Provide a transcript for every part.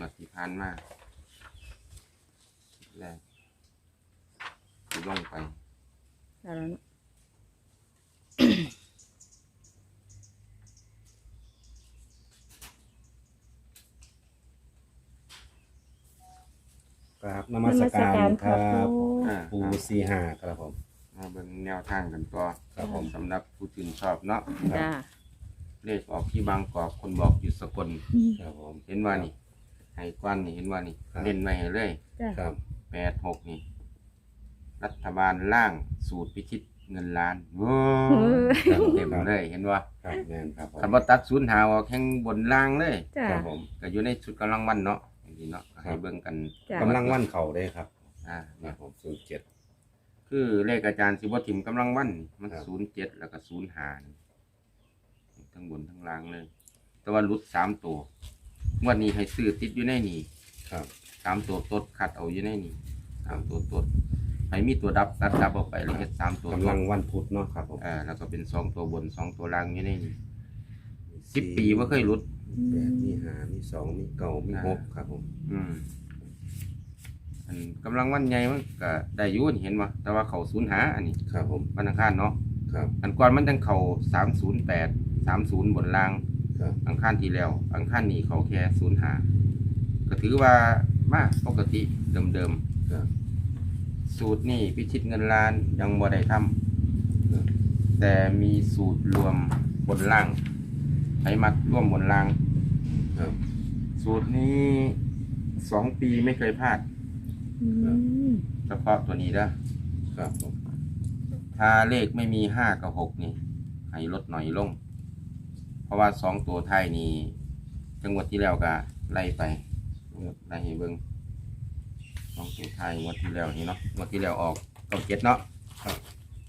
งวดที่ผ่านมาแรกที่ลงไปแล้วเนาะครับนมัสการครับปูอ่าปูซีหาครับผม มาเบิ่งแนวทางกันต่อครับผม สำหรับผู้ชื่นชอบเนาะจ้าเลขออกที่บางกอกคนบอกอยู่สกลครับผม เห็นว่านี่ ให้กว้านนี่เห็นว่านี่ครับ เล่นไว้ให้เลยจ้าครับ แปดหกนี่ รัฐบาลล่างสูตรพิชิตเงินล้านโอ้เต็มเลยเห็นว่าครับแม่นครับผม คำว่าตัดศูนย์หาออกแข่งบนล่างเลยจ้าครับผมก็อยู่ในชุดกำลังวันเนาะอย่างนี้เนาะให้เบิ่งกันจ้ะ กำลังวันเข่าได้ครับอ่าคเนี่รัยบผมศูนย์เจ็ด คือเลขอาจารย์สิบทิมกำลังวันนี่มันครับ ศูนย์เจ็ดแล้วก็ศูนย์หานี่ทั้งบนทั้งล่างเลย แต่ว่าหลุดสามตัว งวันนี้ให้ซื้อติดอยู่ในนี่ครับ สามตัวตดขัดเอาอยู่ในนี่สามตัวตดให้มีตัวดับตัดดับออกไปเลยเฮ็ดสามตัวตกำลัดงวันพุธเนาะครับผมเอ่าแล้วก็เป็นสองตัวบนสองตัวล่างอยู่ในนี่สิบปีว่าเคยหลุดแปดมีหามีสองมีเก่ามีหกครับผม อืมอันกำลังวันใหญ่มันก็ได้อยุ่นเห็นว่าแต่ว่าเขาศูนย์หาอันนี้ครับผม วันอังคารเนาะครับ อันก่อนมันจังเขาสามศูนย์แปดสามศูนย์บนล่าง ครับอังคารที่แล้ว อังคารนี้เขาแค่ศูนย์หาก็ถือว่ามาปกติเดิมครับๆสูตรนี่พิชิตเงินล้านยังบ่ได้ทำ ครับแต่มีสูตรรวมบนล่างไผมักร่วมบนล่าง ครับสูตรนี้สองปีไม่เคยพลาดอืมเฉพาะตัวนี้เด้อครับผมถ้าเลขไม่มีห้ากับหกนี่ ให้ลดหน่อยลงเพ ราะว่าสองตัวไทายนี่จังหวัดที่แล้วก็ไล่ไปไล่ให้เบิ้งสองตัวไทายงวดที่แล้วนี่เนาะงวดที่แล้วออกเก้าเจ็ดเนาะครับ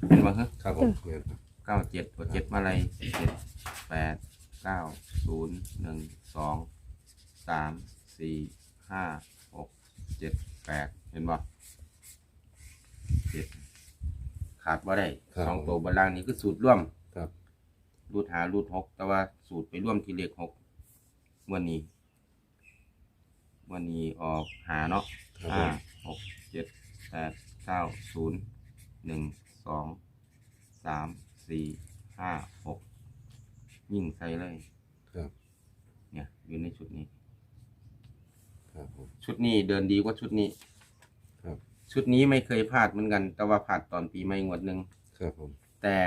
เป็นว่าฮะครับผมแม่นครับเก้าเจ็ดตัวเจ็ดมาเลยเจ็ดแปดเก้าศูนย์หนึ่งสองสามสี่ห้าหกเจ็ดแปดเห็นบ่เจ็ดขาดบ่ได้สองตัวบนล่างนี่คือสูตรร่วมค รับรูดหารูดหกแต่ว่าสูตรไปร่วมที่เลขหกวันนี้วันนี้ออกหาเนาะครับผห้ามหกเจ็ดแปดเก้าศูนย์หนึ่งสองสามสี่ห้าหกยิ่งใส่เลย ครับเนี่ย อยู่ในชุดนี้ ครับผม ชุดนี้เดินดีกว่าชุดนี้ ครับ ชุดนี้ไม่เคยพลาดเหมือนกัน แต่ว่าพลาดตอนปีใหม่งวดหนึ่ง ครับผม แต่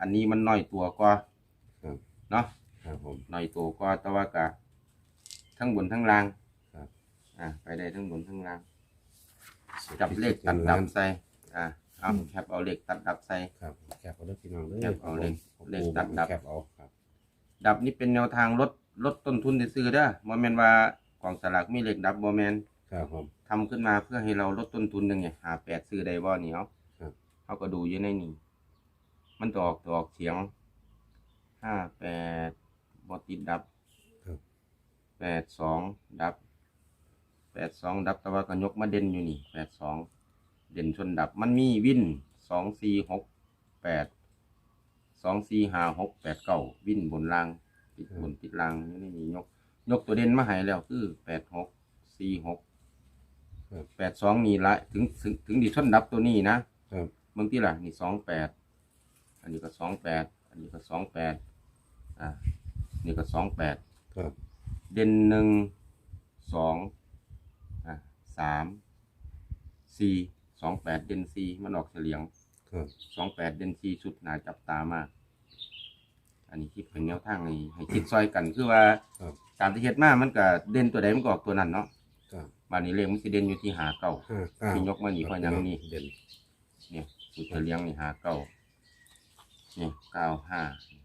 อันนี้มันน้อยตัวกว่าครับ เนาะครับผม หน่อยตัวก็แต่ว่ากะทั้งบนทั้งล่างครับ อ่าไปได้ทั้งบนทั้งล่าง จับเลขตัดดับใส่ อ่าเอาแคปเอาเลขตัดดับใส่ ครับแคปเอาเด้อพี่น้องเด้อแคปเอาเลขผมเลขตัดดับ แคปเอาครับดับนี่เป็นแนวทางลดลดต้นทุนซื้อๆเด้อบ่แม่นว่ากองสลากมีเลขดับบ่แม่น ครับผม ทำขึ้นมาเพื่อให้เราลดต้นทุนหนึงไงหาแปดซื้อได้บ่นี่เอาครับ เขาก็ดูอยู่ในนี่มันจะออกจะออกเสียง ห้าแปดบ่ติดดับครับ แปดสองดับแปดสองดับแต่ว่าก็ยกมาเด่นอยู่นี่แปดสองเด่นชนดับมันมีวินสองสี่หกแปดสองสี่ห้าหกแปดเก้าวินบนล่างติดบนติดล่างอยู่ในนี่ยก ยกตัวเด่นมาให้แล้วคือแปดหกสี่หกครับ แปดสองนี่ละถึงถึงถึงดีชนดับตัวนี้นะ ครับ เมื่อกี้ล่ะนี่สองแปด อันนี้ก็สองแปด อันนี้ก็สองแปด อ่านี่ก็สองแปดครับ เด่นหนึ่งสองอะสามสี่สองแปดเด่นสี่มันออกเฉลียงครับ สองแปดเด่นสี่ชุดหนาจับตามาก อันนี้คิดเป็นแนวทางนี้ให้คิดซอยกันคือว่าครับตามที่เฮ็ดมามันก็เด่นตัวใดมันก็ออกตัวนั้นเนาะครับ บานนี้เลขมันสิเด่นอยู่ที่หาเก้า ห้าเก้าที่ยกมานี่เพราะหยังนี่ เด่น เนี่ยสูตรเฉลียงนี่หาเก้าเนี่ยเก้าห้าเก้าห้า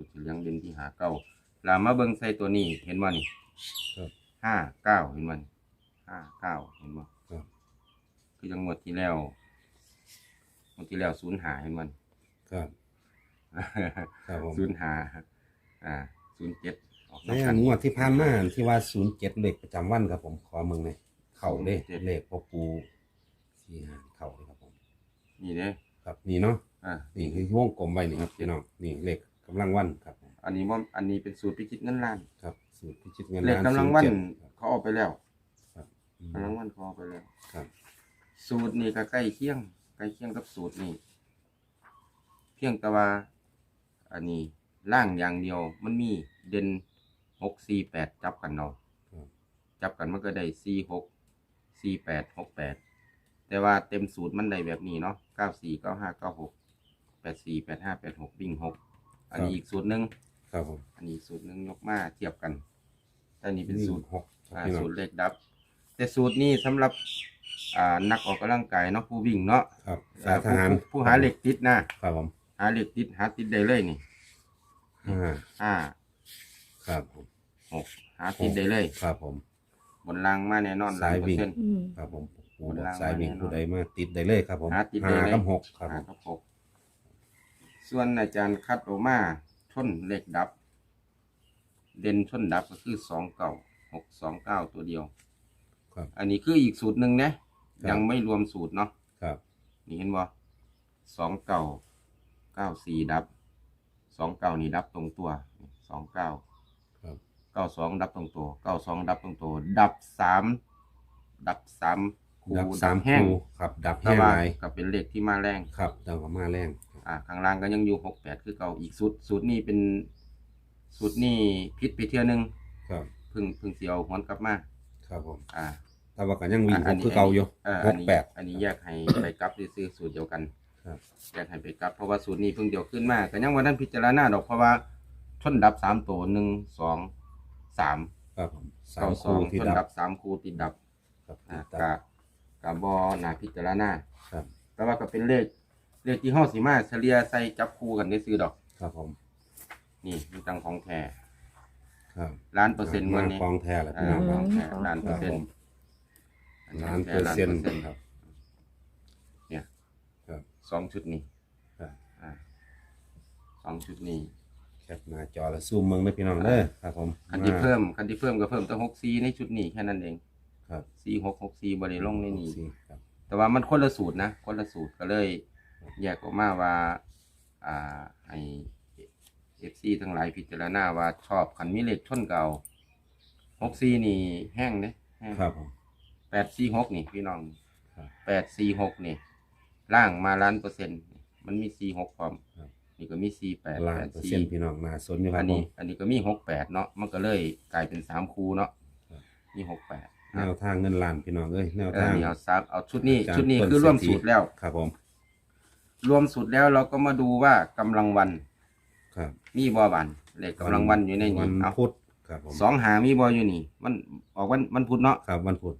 สูตรเฉลียงเด่นที่หาเก้าลามาเบิ่งใส่ตัวนี้เห็นว่านี่ครับห้าเก้าเห็นมันห้าเก้าเห็นบ่ครับ คือจังหวดที่แล้วงวดที่แล้วศูนย์หาเห็นมัน ครับ ครับผมศูนย์หาอ่าศูนย์เจ็ดออกในนำกัอันงวดที่ผ่านมาที่ว่าศูนย์เจ็ดเลขประจำวันครับผมขอมึงเลยเข่าเลยเลขพ่อปูสี่ห้าเข่าเลยครับผม นี่เด้ครับนี่เนาะ อ่า นี่คือวงกลมไว้นี่ครับพี่น้องนี่เลข กำลังวันครับผมอันนี้ว่าอันนี้เป็นสูตรพิชิตเงินล้านครับ สูตรพิชิตเงินเลขล้านกำลังวัน07เขาเอาไปแล้วครับอืมกำลังวันเขาเอาไปแล้ว ครับ สูตรนี่ก็ใกล้เคียงใกล้เคียงกับสูตรนี่เพียงแต่ว่า อันนี้ล่างอย่างเดียวมันมีเด่นหกสี่แปดจับกันเนาะครับ จับกันมันก็ได้สี่หกสี่แปดหกแปดแต่ว่าเต็มสูตรมันได้แบบนี้เนาะเก้าสี่เก้าห้าเก้าหกแปดสี่แปดห้าแปดหกวิ่งหก อันนี้อีกสูตรหนึ่งครับผมอันนี้สูตรหนึ่งยกมาเทียบกันแต่อันนี้เป็นสูตรหกครับอ่าพี่น้องสูตรเลขดับ แต่สูตรนี้สำหรับอ่านักออกกำลังกายเนาะผู้วิ่งเนาะครับสายทหารผู้ผู้หาเหล็กติดนะครับผมหาเหล็กติดหาติดได้เลยนี่ห้าห้าครับผมหกหาติดได้เลย ครับผม บนล่างมาแน่นอนสายวิ่ง100%อืมครับผมผู้บนล่างสายวิ่งมาแน่นอนผู้ใดมาติดได้เลยครับผมหาติดได้เลยกับหกครับผหามกับหก ส่วนอาจารย์คัดออกมาชนเหล็กดับ เด่นชนดับก็คือสองเก้าหกสองเก้าตัวเดียวครับอันนี้คืออีกสูตรหนึ่งนะยังไม่รวมสูตรเนาะครับ นี่เห็นบ่สองเก้าเก้าสี่ดับสองเก้านี่ดับตรงตัวสองเก้าครับเก้าสองดับตรงตัวเก้าสองดับตรงตัว ดับสามดับสามคูดับสามแห้งคู่ครับ ดับแต่แห้งว่าลายก็เป็นเลขที่มาแรงครับดังกับมาแรง อ่าข้างล่างก็ยังอยู่หกแปดคือเก่าอีกสูตรสูตรนี้เป็นสูตรนี้พิษไปเที่ยวหนึงครับเพึ่งเพึ่งเสียวหวนกลับมาครับผมอ่า แต่ว่าก็ยังวิ่งอะหอักนนี้คือเก่าอยู่ เอ่อหอันกนี้แปดอันนี้แยกให้ไปกลับซื้อๆสูตรเดียวกันครับ แยกให้ไปกลับเพราะว่าสูตรนี้เพิ่งเดียวขึ้นมาก็ยังวันนั้นพิจารณาดอกเพราะว่าชนดับสามตัวหนึ่งสองสามครับผมสาเก้ามสอคู่งที่ชนดัดับบสามคูติดดับครับอ่าที่กะดับกะบอนาพิจารณาครับ แต่ว่าก็เป็นเลข เลขที่ห้าสีมาเฉลี่ยใส่จับคู่กันได้ซื้อดอก ครับผมนี่มันตังของแท้ครับล้านเปอร์เซ็นต์วันนี้ฟองแท้แหละอ่าพี่น้องของแท้อืมล้านเปอร์เซ็นต์ล้านเปอร์เซ็นต์ล้านครับเนี่ยครับสองชุดนี้ครับอ่าสองชุดนี้แคปหน้าจอแล้วซูมเมืองได้อพี่น้องเด้อครับผมคันที่เพิ่มคันที่เพิ่มก็เพิ่มตั้งหกซีในชุดนี้แค่นั้นเองครับซีหกหกซีบริลงในนี้ สี่ครับแต่ว่ามันคนละสูตรนะคนละสูตรก็เลย แยกออกมาว่าอ่าให้เอฟซีทั้งหลายพิจารณาว่าชอบขันมีเลขชนเก่าหกซีนี่แห้งเด้แห้งครับผม แปดซีหกนี่พี่น้องครับแปดซีหกนี่ล่างมาล้านเปอร์เซ็นต์มันมีซีหกพร้อมครับ นี่ก็มีซีแปดล้าแปนดเปอร์ซีเซ็นต์พี่น้องน่าสนอยู่คอัรับนผนี้ ม อันนี้ก็มีหกแปดเนาะมันก็เลยกลายเป็นสามคูเนาะครับ มีหกแปดแนวทางเงินล้านพี่น้องเอ้ยแนวเออทาง นี่เอาซับเอาชุดนี้อาจารย์ชุดนี้ต้นคือร่วมเศรษฐีสูตรแล้ว ครับผม รวมสูตรแล้วเราก็มาดูว่ากำลังวันครับมีบอวันเลขกำลังวันอยู่ในวันี้นเอาพุธครับผมสองหามีบออยู่นี่มันออกวันวันพุธเนาะครับวันพุธ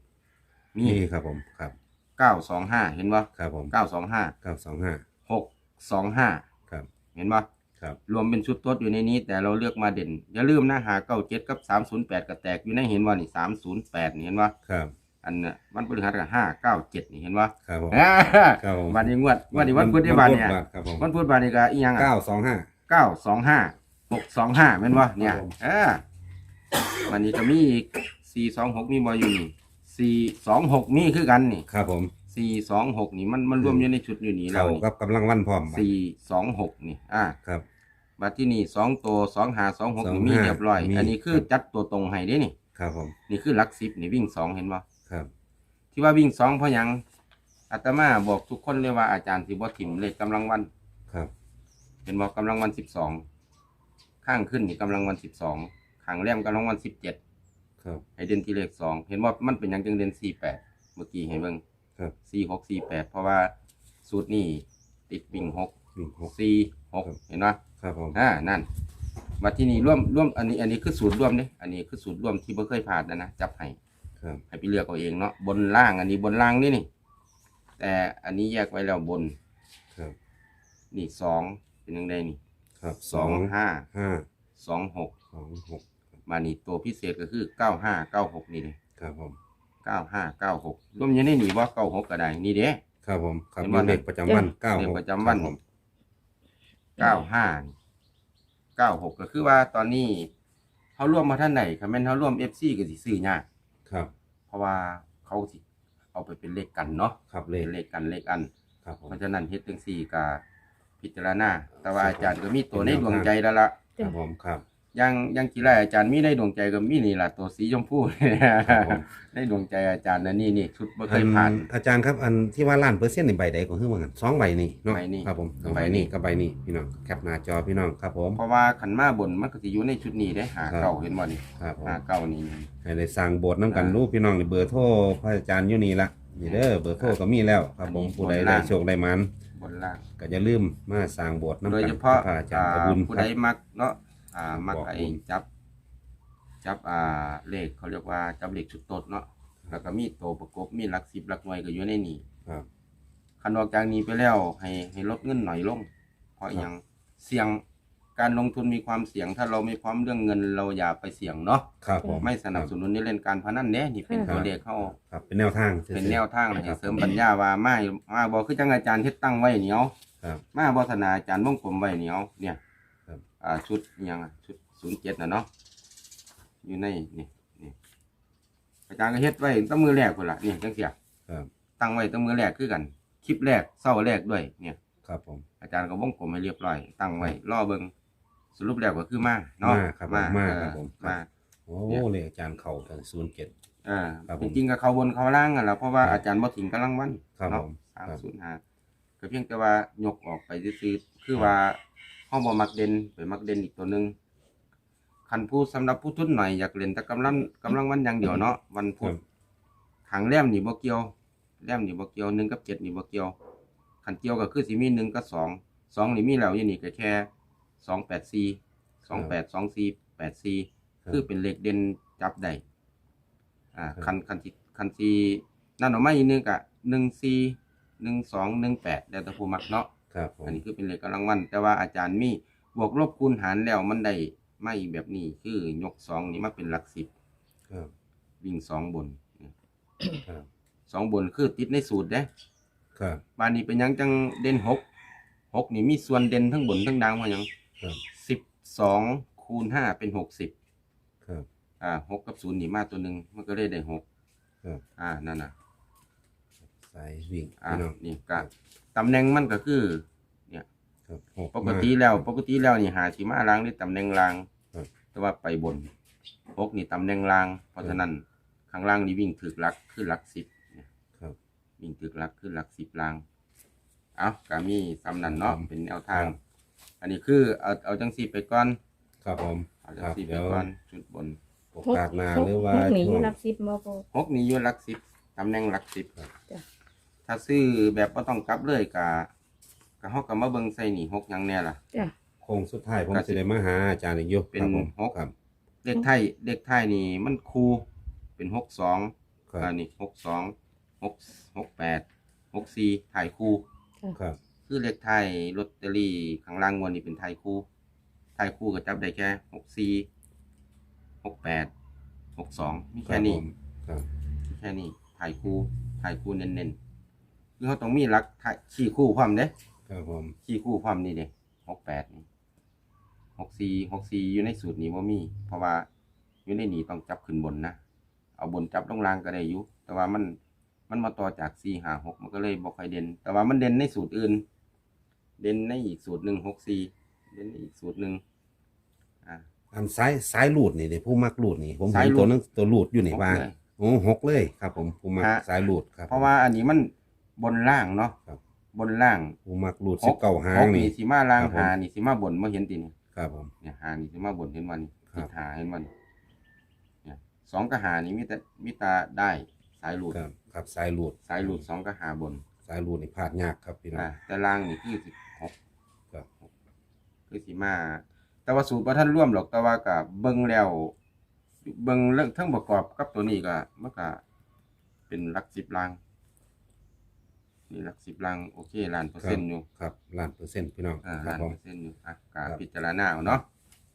มีนี่ครับผมครับเก้าสองห้าเห็นบ่ครับผมเก้าสองห้าเก้าสองห้าหกสองห้าครับเห็นบ่ครับรวมเป็นชุดโต๊ดอยู่ในนี้ แต่เราเลือกมาเด่นอย่าลืมนะหาเก้าเจ็ดกับสามศูนย์แปดก็แตกอยู่ในเห็นบ่นี่สามศูนย์แปดนี่เห็นบ่ครับ อันน่ะวันพฤหัสกับห้าเก้าเจ็ดนี่เห็นบ่ครับผมอ่าครับผมวันนี้งวดวันนี้วันพุธที่บานเนี่ยวัครับผมวันพุธบานนี่ก็อีหยังอะเก้าสองห้าเก้าสองห้าหกสองห้าเป็นบ่เนี่ยครับผมเออวันนี้ก็มีอีกสี่สองหกมีบ่อยู่นี่สี่สองหกมีคือกันนี่ครับผมสี่สองหกนี่มันมันรวมอยู่ในชุดอยู่นี่แล้เขาวนี่กับกำลังวันพร้อมสี่สองหกนี่ อ่าครับบัดที่นี่สองตัวสองหาสองหกสองนี่มีห้าเรียบร้อยมีอันนี้คือจัดตัวตรงให้เด้นี่ ครับผมนี่คือหลักสิบนี่วิ่งสองเห็นบ่ครับ ที่ว่าวิ่งสองเพราะหยังอาตมาบอกทุกคนเลยว่าอาจารย์สิบ่ถิ่มเลขกำลังวัน ครับเห็นบอกกำลังวันสิบสองข้างขึ้นนี่กำลังวันสิบสองข้างแรมกำลังวันสิบเจ็ดครับ ให้เด่นที่เลขสองเห็นว่ามันเป็นหยังจึงเด่นสี่แปดเมื่อกี้เห็นเบิ่งครับ สี่หกสี่แปดเพราะว่าสูตรนี่ติดวิ่งหกวิ่งหก สี่หกครับ เห็นไหมครับผม อ่านั่นมาที่นี่ร่วมร่วมอันนี้อันนี้คือสูตรร่วมเนี่ยอันนี้คือสูตรร่วมที่ไม่เคยผ่านนะนะจับให้ ครับ ให้ไปเลือกเอาเองเนาะบนล่างอันนี้บนล่างนี่นี่ แต่อันนี้แยกไว้แล้วบน ครับ นี่สองเป็นยังไงนี่ครับสองห้าห้าสองหกสองหกมานี่ตัวพิเศษก็คือเก้าห้าเก้าหกนี่เลยครับผมเก้าห้าเก้าหกรวมอยังได้หนีว่าเก้าหกก็ได้นี่เด้ ครับผมครับเห็นมีว่า เลขประจำวันเก้าเลขหกประจำวันครับผมเก้าห้าเก้าหกก็คือว่าตอนนี้เขาร่วมมาท่านไหนคอมเมนต์เขาร่วมเอฟซีก็สิซื้อยาก ครับ เพราะว่าเขาสิเอาไปเป็นเลขกันเนาะครับเลเป็ขนเลขกันเลขอัน ครับผม เพราะฉะนั้นเฮ็ดจังสี่กาพิจารณาแต่ว่าอาจารย์ก็มีตัวในเป็นดแนววงทางใจแล้วล่ะครับผมครับ ยังยังกีฬาอาจารย์มีในดวงใจก็มีนี่ล่ะตัวสีชมพูครับผมในดวงใจอาจารย์นะนี่นี่ชุดบ่เคยผ่านอัอาจารย์ครับอันที่ว่าล้านเปอร์เซ็นต์ในใบใดของเฮือว่ากันสองใบนี่เนาะใบนี้ครับผมกับใบใบนี้นี้กับใบนี้พี่น้องแคปหน้าจอพี่น้องครับผมเพราะว่าขันมาบนมันก็สิอยู่ในชุดนี้ได้หาครับเก่าเห็นบ่นี่ครับผมหาเก่านี่ให้ได้สร้างโบสถ์น้ำกันอ่ารูปพี่น้องนี่เบอร์โทรพระอาจารย์อยู่นี่ละนี่เด้อเบอร์โทรก็มีแล้วครับผมอันนี้ผู้ใดบนได้ล่างโชคได้มันบนล่างก็อย่าลืมมาสร้างโบสถ์น้ำโดกันยเฉพาะพระอาจารอ่าย์บุญผู้คใดรับมักเนาะ อ่ามักบอกไอ้บุญจับ จับอ่าเลขเขาเรียกว่าจับเลขชุดโตดเนาะแล้วก็มีตัวประกบมีหลักสิบหลักหน่วยก็อยู่ในนี้ครับ คันออกจากนี้ไปแล้วให้ให้ลดเงินหน่อยลง เพราะอหยังเสี่ยงการลงทุนมีความเสี่ยง ถ้าเราไม่พร้อมเรื่องเงินเราอย่าไปเสี่ยงเนาะครับผม ไม่สนับสนุนในเล่นการพนันแน่นี่เป็นครับ ตัวเลขเข้า ครับเป็นแนวทางซื่อๆเป็นแนวทางคให้รับเสริมปัญญาว่ามามาบอกคือจังอาจารย์เฮ็ดตั้งไว้เหนียวครับ มาบอสนาอาจารย์วงกลมไว้เหนียวเนี่ยครับ อ่าชุดอิหยังอะชุดศูนย์เจ็ดนะเนาะอยู่ในนี่นี่อาจารย์ก็เฮ็ดไว้ตั้งมือแรกคนละนี่จังเสียครับตั้งไว้ตั้งมือแรกคือกัน คลิปแรกเศร้าแรกด้วย เนี่ย ครับผมอาจารย์ก็วงกลมให้เรียบร้อย ตั้งไว้รอเบิงสรุปแล้วก็คือมาเนาะมาครับผมมาเออครับผมมาโอ้เนี่ยเลยอาจารย์เข่าถึงศูนย์เจ็ดเออครับผมจริงๆก็เขาบนเขาล่างกันแหล้วเพราะว่าครับอาจารย์บ่ถึงกำลังวันครับเนาะผมสามครับศูนย์ห้าก็เพียงแต่ว่ายกออกไปซื่อๆคือว่า ห้องบ่มักเด่นไปมักเด่นอีกตัวหนึงคันผู้สำหรับผู้ทุนหน่อยอยากเล่นแต่กำลังกำลังวันอย่างเดียวเนาะวันพุธขังแรมนี่บ่เกี่ยวแรมนี่บ่เกี่ยวหนึ่งกับเจ็ดนี่บ่เกี่ยวขันเกี่ยวก็คือสิมีหนึ่งกับสองสองนี่มีแล้วอยู่นี่ก็แค่สองแปดสี่สองแปดสองสี่แปดสี่ครับคือเป็นเลขเด่นจับได้อ่าครับคันคันที่คันที่นั่นออกมาอีกนึงกะหนึ่งสี่หนึ่งสองหนึ่งแปดแล้วแต่ผู้มักเนาะ ครับผมอันนี้คือเป็นเลขกำลังวัน แต่ว่าอาจารย์มีบวกลบคูณหารแล้วมันได้ไม่แบบนี้คือยกสองนี่มาเป็นหลักสิบครับวิ่งสองบนครับสองบนคือติดในสูตรเด้ครับบานนี้เป็นหยังจังเด่นหกหกนี่มีส่วนเด่นทั้งบนทั้งดางว่าหยังครับสิบสองคูณห้าเป็นหกสิบครับอ่าหกกับศูนย์นี่มาตัวหนึ่งมันก็เลยได้หกครับอ่านั่นน่ะ สายวิ่งอ่าพี่น้องนี่ก็ตำแหน่งมันก็คือ ครับหปกติแล้วปกติแล้วนี่หาสีมาล้างนี่ตำแหน่งล่าง ครับ แต่ว่าไปบนหกนี่ตำแหน่งล่าง เพราะฉะนั้นข้างล่างนี่วิ่งถึกหลักคือหลักสิบเนี่ยครับ วิ่งถึกหลักคือหลักสิบล่าง เอากามีสำนันเนาะครับเป็นแนวทาง ครับ อันนี้คือเอาเอาจังสีไปก่อนครับผมเอาคจังรับสีไปเดี๋ยวก่อนชุดบนโอกาสหน้าหรือว่าพวกนี้ช่วง รับซิปบ่ปูหกนี่อยู่หลักสิบตำแหน่งหลักสิบครับจ้ะ ถ้าซื้อแบบก็ต้องกลับเลยกะกะฮอกกับมาเบิงใส่นี่หกหยังแน่ล่ะ จ้ะ โค้งสุดท้ายผมก็สิจะได้มาหาอาจารย์อีกอยู่เป็นครับผมหก ครับ เลขไทยเลขไทยนี่มันคูเป็นหกสองครับอันนี้หกสองหกหกแปดหกสี่ไทยคูครับ คือเลขไทยลอตเตอรี่ข้างล่างงวดนี่เป็นไทยคูไทยคูก็จับได้แค่หกสี่หกแปดหกสองมีแค่นี้ ครับมีแค่นี้ไทยคูไทยคูเน้นๆ คือเขาต้องมีหลักไทยขี้คู่ความเด้ครับผมขี้คู่ความนี่เด้หกแปดนี่หกสี่หกสี่อยู่ในสูตรนี้ว่ามี เพราะว่าอยู่ในนี้ต้องจับขึ้นบนนะเอาบนจับลงล่างก็ได้อยู่แต่ว่ามันมันมาต่อจากสี่หาหกมันก็เลยบอกค่อยเด่น แต่ว่ามันเด่นในสูตรอื่น เด่นในอีกสูตรหนึ่งหกสี่เด่นในอีกสูตรหนึ่งอ่าอันซ้ายซ้ายหลูดนี่เดี๋ยวผู้มักหลูดนี่ ผมซ้าเห็ยนหลูตัวดนึงตัวหลูดอยู่นี่หกว่าเลยโอ้หกเลยครับ ผมผู้มักฮะสายหลูดครับ เพราะว่าอันนี้มัน บนล่างเนาะครับ บนล่างผู้มักหลูดหสิบกเก้าหาหงกนี่ นี่สีมาล่างครับผม หานี่สีมาบนมาเห็นตีนี่ครับผม เนี่ยหานี่สิมาบนเห็นวันนี้ครัติบดหาเห็นวันเนี่ยสองกับหานี่มีแต่มีตาได้สายหลุดครับครับสายหลูดสายหลุดสองกับหาบนสายหลูดนี่พลาดยากครับพี่น้ออ่าง แต่ล่างนี่คือสิบหกครับ คือสิมา แต่ว่าสูตรประท่านร่วมหรอกแต่ว่ากับเบิ้งแล้วเบิ้งเรื่องทั้งประกอบกับตัวนี้ก็มันก็เป็นหลักสิบล่าง นี่หลักสิบล่างโอเคล้านเปอร์เซ็นต์อยู่ครับล้านเปอร์เซ็นต์พี่น้องอ่าครัล้าบนผมเปอร์เซ็นต์อยู่อะกาครับ พิจารณาเอาเนาะ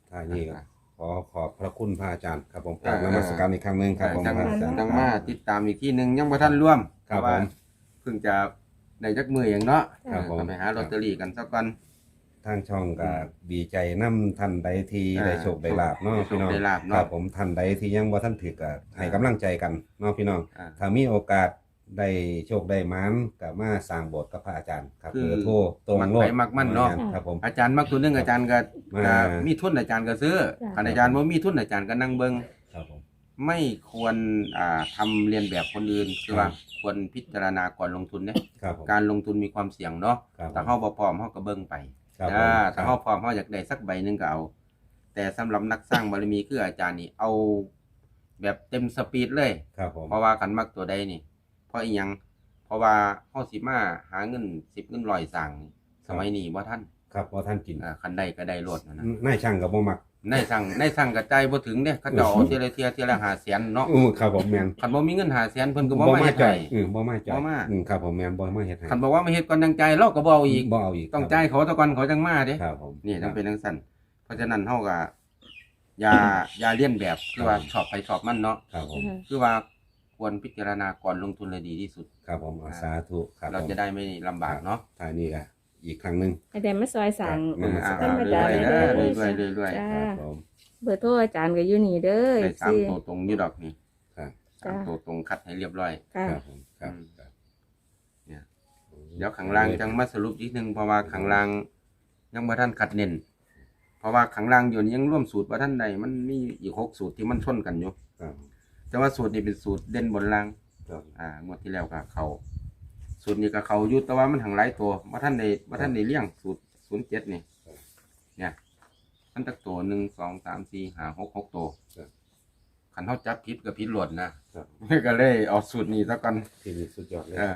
ท่านี้ก็ขอขอบพระคุณพระอาจารย์ครับผมกอ่าราบนมัสการอีกครั้งหนึ่งครับผมจังพระอาจารย์ จังมาติดตามอีกที่หนึ่งยังบ่ทันร่วมครับเพาะว่าผมเพิ่งจะได้จักมืออย่างเนาะครับผมก็ไปหาลอตเตอรี่กันสักวันทางช่องก็ดีใจนํท่านใดที่อ่าได้โชคได้ลาบเนาะได้โชคพี่น้อง ได้ลาภเนาะครับผมท่านใดที่ยังบ่ท่านถือก็ให้กำลังใจกันเนาะพี่น้อง อ่า ถ้ามีโอกาส ได้โชคได้หมันกับมาสร้างโบสถ์กับพระอาจารย์ครับคือ เบอร์โทรตรงมักโลไปดมักมั่นเนาะครับผม อาจารย์มักตัวหนึงอาจารย์ก็มาก็มีทุนอาจารย์ก็ซื้อจ้ะ คันอาจารย์บ่มีทุนอาจารย์ก็นั่งเบิ่งครับผม ไม่ควรอ่าทำเรียนแบบคนอื่นคือว่าครับ ควรพิจารณาก่อนลงทุนเนี่ยครับผมการลงทุนมีความเสี่ยงเนาะครับแต่เฮาบ่พร้อมเฮาก็เบิ่งไปครับอ่าผมถ้าเฮาพร้อมเฮาอยากได้สักใบหนึงก็เอา แต่สำหรับนักสร้างบารมีคืออาจารย์นี่เอาแบบเต็มสปีดเลย ครับผมเพราะว่ากันมักตัวใดนี่เพ ราะอีหยัง เพราะว่าเฮาสิมาหาเงิน10เงิน100สร้างนี่สมัยนี้บ่ทันครับเพราะท่านกินอ่าคันได้ก็ได้โลดนั่นนะนายช่างกับบ่มักในสั่งในสั่งกระจายบ่ถึงเด้เขาเจ้าเอาเทียละเทียเทียละ500,000เนาะอู้ครับผมแมนคันบ่มีเงิน500,000เพิ่นก็บ่มามาเฮ็ดจ่าให้ยเออบ่มาจ่ายบ่มา อืมครับผมแมนบ่มาเฮ็ดให้คันบอกว่ามาเฮ็ดก่อนจังใจายเราก็บ่เอาอีกบ่เอาอีกต้องจ่ายเขาแตะก่อนเขาจังมาเด้ ครับผมนี่ต้องเป็นจังซั่นเพราะฉะนั้นเฮาก็อย่าอย่าเลียนแบบคือว่าชอบไปชอบมันเนาะครับผม คือว่า ควรพิจารณาก่อนลงทุนเลยดีที่สุด ครับผมเอาสาธุครับเราผมจะได้ไม่ลำบากเนาะท่านี้ก็อีกครั้งหนึงให้ได้มาซอยสั่งเอออ่าธรรมดาเรื่อยๆเด้เด้ออเรื่อยๆเรื่อยจ้า ครับผม เบอร์โทรอาจารย์ก็อยู่นี่เด้อๆได้สามสิตัวตรงนี่ดอกนี่ครับ สามตัวตรงคัดให้เรียบร้อย ค่ะครับผมครับอืมครับเนี่ย เดี๋ยวข้างล่างจังมาสรุปอีกนึงเพราะว่าข้างล่างยังบ่ทันขัดเน้นเพราะว่าข้างล่างอยู่นี่ยังร่วมสูตรบ่ทันใดมันมีอีกหกสูตรที่มันชนกันอยู่ ครับ แต่ว่าสูตรนี้เป็นสูตรเด่นบนล่างครับอ่างวดที่แล้วก็เขาสูตรนี้ก็เขาอยู่แต่ว่ามันหังหลายตัวบ่ทันได้บ่ทันได้เลี้ยงสูตร07นี่เนี่ยมันตักตัวหนึ่งสองสามสี่ห้าหกหกตัวคันเฮาจับผิดก็ผิดหลวดนะครับ ก็เลยเอาสูตรนี้ซะก่อนที่นี่สุดยอดเลยเออ